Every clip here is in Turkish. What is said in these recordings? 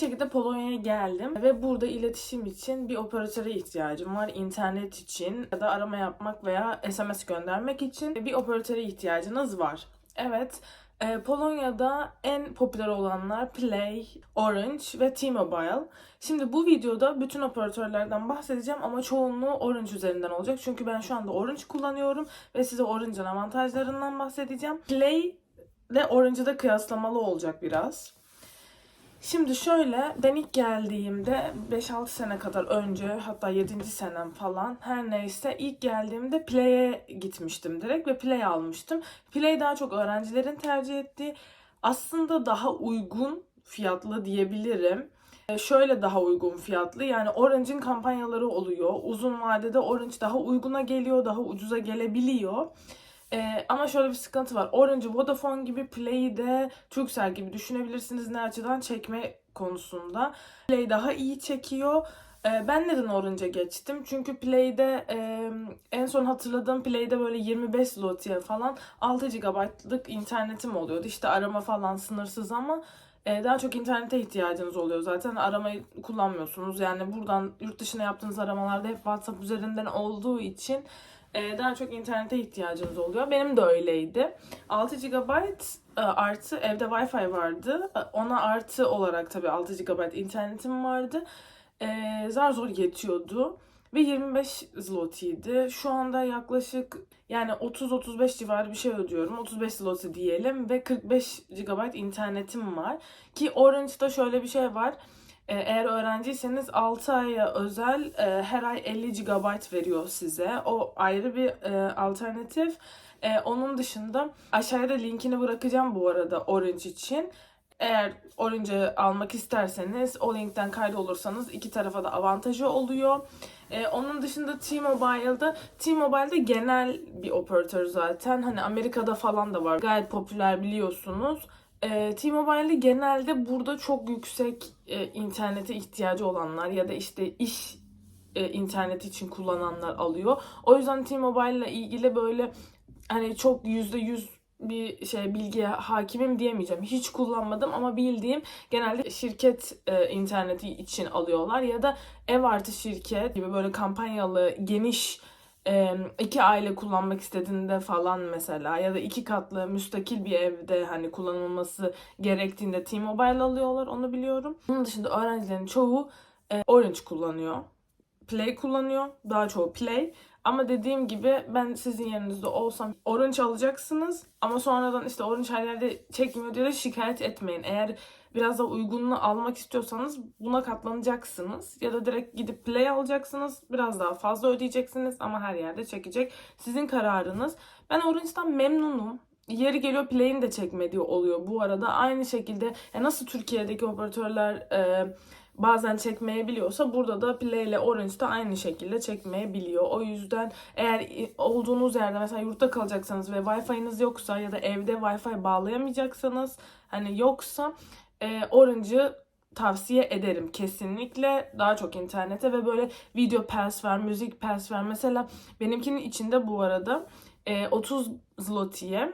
şekilde Polonya'ya geldim ve burada iletişim için bir operatöre ihtiyacım var. İnternet için ya da arama yapmak veya SMS göndermek için bir operatöre ihtiyacınız var. Evet, e, Polonya'da en popüler olanlar Play, Orange ve T-Mobile. Şimdi bu videoda bütün operatörlerden bahsedeceğim ama çoğunluğu Orange üzerinden olacak. Çünkü ben şu anda Orange kullanıyorum ve size Orange'ın avantajlarından bahsedeceğim. Play ile Orange'ı da kıyaslamalı olacak biraz. Şimdi şöyle ben ilk geldiğimde 5-6 sene kadar önce hatta 7. senem falan her neyse ilk geldiğimde Play'e gitmiştim direkt ve Play almıştım. Play daha çok öğrencilerin tercih ettiği aslında daha uygun fiyatlı diyebilirim. E, Şöyle daha uygun fiyatlı yani Orange'in kampanyaları oluyor. Uzun vadede Orange daha uyguna geliyor, daha ucuza gelebiliyor. Ee, ama şöyle bir sıkıntı var. Orange, Vodafone gibi Play'i de Turkcell gibi düşünebilirsiniz ne açıdan çekme konusunda. Play daha iyi çekiyor. Ee, ben neden Orange'a geçtim? Çünkü Play'de e, en son hatırladığım Play'de böyle 25 zloty'ye falan 6 GB'lık internetim oluyordu. İşte arama falan sınırsız ama e, daha çok internete ihtiyacınız oluyor zaten. Aramayı kullanmıyorsunuz. Yani buradan yurt dışına yaptığınız aramalarda hep WhatsApp üzerinden olduğu için daha çok internete ihtiyacınız oluyor. Benim de öyleydi. 6 GB e, artı evde Wi-Fi vardı. E, Ona artı olarak tabii 6 GB internetim vardı. E, zar zor yetiyordu. Ve 25 zlotiydi. Şu anda yaklaşık yani 30-35 civarı bir şey ödüyorum. 35 zloty diyelim ve 45 GB internetim var. Ki Orange'da şöyle bir şey var. E, Eğer öğrenciyseniz 6 aya özel e, her ay 50 GB veriyor size. O ayrı bir e, alternatif. Onun dışında aşağıda linkini bırakacağım bu arada Orange için. Eğer Orange'ı almak isterseniz o linkten kaydolursanız iki tarafa da avantajı oluyor. E, onun dışında T-Mobile'da T-Mobile'de genel bir operatör zaten. Hani Amerika'da falan da var. Gayet popüler biliyorsunuz. E, T-Mobile'de genelde burada çok yüksek e, internete ihtiyacı olanlar ya da işte iş e, interneti için kullananlar alıyor. O yüzden T-Mobile ile ilgili böyle hani çok yüzde yüz bir şey bilgiye hakimim diyemeyeceğim. Hiç kullanmadım ama bildiğim genelde şirket e, interneti için alıyorlar ya da ev artı şirket gibi böyle kampanyalı geniş iki aile kullanmak istediğinde falan mesela ya da iki katlı müstakil bir evde hani kullanılması gerektiğinde T-Mobile alıyorlar onu biliyorum. Bunun dışında öğrencilerin çoğu e, Orange kullanıyor. Play kullanıyor. Daha çoğu Play. Ama dediğim gibi ben sizin yerinizde olsam Orange alacaksınız ama sonradan işte Orange her yerde çekmiyor diye şikayet etmeyin. Eğer biraz da uygununu almak istiyorsanız buna katlanacaksınız. Ya da direkt gidip Play alacaksınız. Biraz daha fazla ödeyeceksiniz ama her yerde çekecek. Sizin kararınız. Ben Orange'dan memnunum. Yeri geliyor Play'in de çekmediği oluyor bu arada. Aynı şekilde ya nasıl Türkiye'deki operatörler e, bazen çekmeyebiliyorsa burada da Play ile Orange da aynı şekilde çekmeyebiliyor. O yüzden eğer olduğunuz yerde mesela yurtta kalacaksanız ve Wi-Fi'niz yoksa ya da evde Wi-Fi bağlayamayacaksanız hani yoksa e, Orange'ı tavsiye ederim kesinlikle daha çok internete ve böyle video pass ver, müzik pass ver. Mesela benimkinin içinde bu arada e, 30 zloty'ye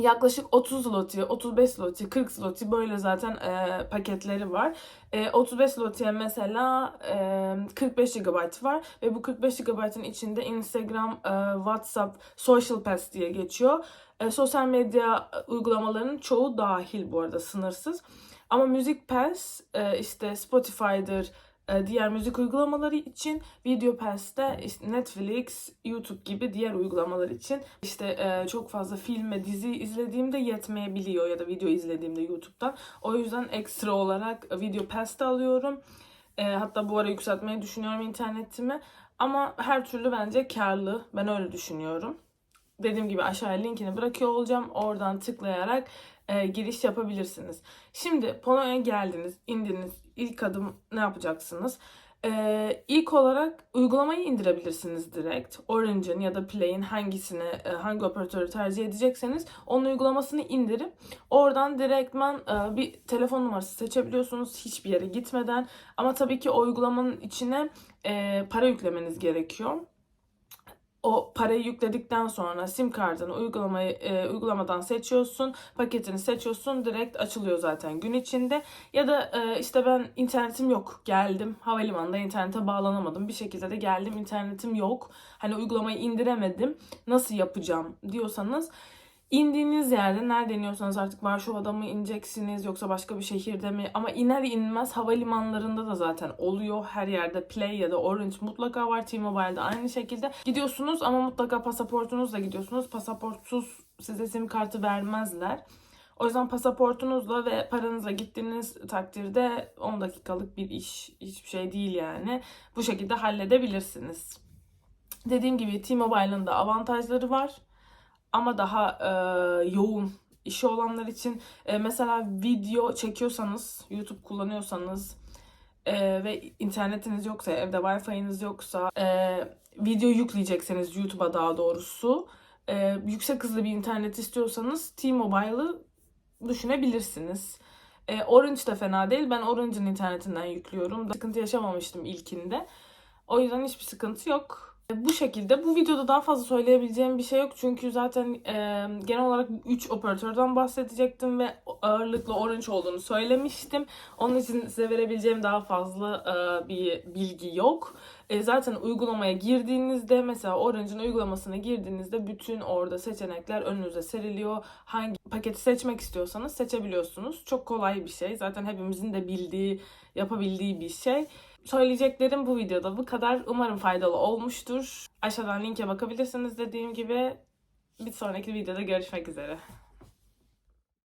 yaklaşık 30 zloty, 35 zloty, 40 zloty böyle zaten e, paketleri var. E, 35 zloty'ye mesela e, 45 GB var ve bu 45 GB'ın içinde Instagram, e, WhatsApp, Social Pass diye geçiyor. E, sosyal medya uygulamalarının çoğu dahil bu arada sınırsız. Ama Müzik Pass e, işte Spotify'dır, diğer müzik uygulamaları için Video Pass'te işte Netflix, YouTube gibi diğer uygulamalar için işte e, çok fazla film ve dizi izlediğimde yetmeyebiliyor ya da video izlediğimde YouTube'dan. O yüzden ekstra olarak Video Pass'te alıyorum. E, hatta bu ara yükseltmeyi düşünüyorum internetimi. Ama her türlü bence karlı. Ben öyle düşünüyorum. Dediğim gibi aşağıya linkini bırakıyor olacağım. Oradan tıklayarak e, giriş yapabilirsiniz. Şimdi Polonya'ya geldiniz, indiniz. İlk adım ne yapacaksınız? Ee, ilk olarak uygulamayı indirebilirsiniz direkt. Orange'ın ya da Play'in hangisini, e, hangi operatörü tercih edecekseniz onun uygulamasını indirip oradan direktman e, bir telefon numarası seçebiliyorsunuz hiçbir yere gitmeden. Ama tabii ki uygulamanın içine e, para yüklemeniz gerekiyor. O parayı yükledikten sonra sim kartını uygulamayı e, uygulamadan seçiyorsun, paketini seçiyorsun, direkt açılıyor zaten gün içinde. Ya da e, işte ben internetim yok, geldim havalimanında internete bağlanamadım, bir şekilde de geldim internetim yok, hani uygulamayı indiremedim, nasıl yapacağım diyorsanız indiğiniz yerde nerede iniyorsanız artık Varşova'da mı ineceksiniz yoksa başka bir şehirde mi? Ama iner inmez havalimanlarında da zaten oluyor. Her yerde Play ya da Orange mutlaka var. T-Mobile'de aynı şekilde. Gidiyorsunuz ama mutlaka pasaportunuzla gidiyorsunuz. Pasaportsuz size sim kartı vermezler. O yüzden pasaportunuzla ve paranızla gittiğiniz takdirde 10 dakikalık bir iş hiçbir şey değil yani. Bu şekilde halledebilirsiniz. Dediğim gibi T-Mobile'ın da avantajları var ama daha e, yoğun işi olanlar için e, mesela video çekiyorsanız, YouTube kullanıyorsanız e, ve internetiniz yoksa, evde Wi-Fi'niz yoksa, e, video yükleyecekseniz YouTube'a daha doğrusu, e, yüksek hızlı bir internet istiyorsanız T-Mobile'ı düşünebilirsiniz. E, Orange da fena değil. Ben Orange'ın internetinden yüklüyorum. Sıkıntı yaşamamıştım ilkinde. O yüzden hiçbir sıkıntı yok. Bu şekilde bu videoda daha fazla söyleyebileceğim bir şey yok çünkü zaten e, genel olarak 3 operatörden bahsedecektim ve ağırlıklı Orange olduğunu söylemiştim. Onun için size verebileceğim daha fazla e, bir bilgi yok. E, zaten uygulamaya girdiğinizde mesela Orange'ın uygulamasına girdiğinizde bütün orada seçenekler önünüze seriliyor. Hangi paketi seçmek istiyorsanız seçebiliyorsunuz. Çok kolay bir şey. Zaten hepimizin de bildiği, yapabildiği bir şey. Söyleyeceklerim bu videoda bu kadar. Umarım faydalı olmuştur. Aşağıdan linke bakabilirsiniz dediğim gibi. Bir sonraki videoda görüşmek üzere.